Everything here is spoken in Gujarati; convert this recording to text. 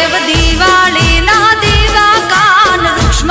દેવ દિવાળીના દીવા કાન વૃક્ષ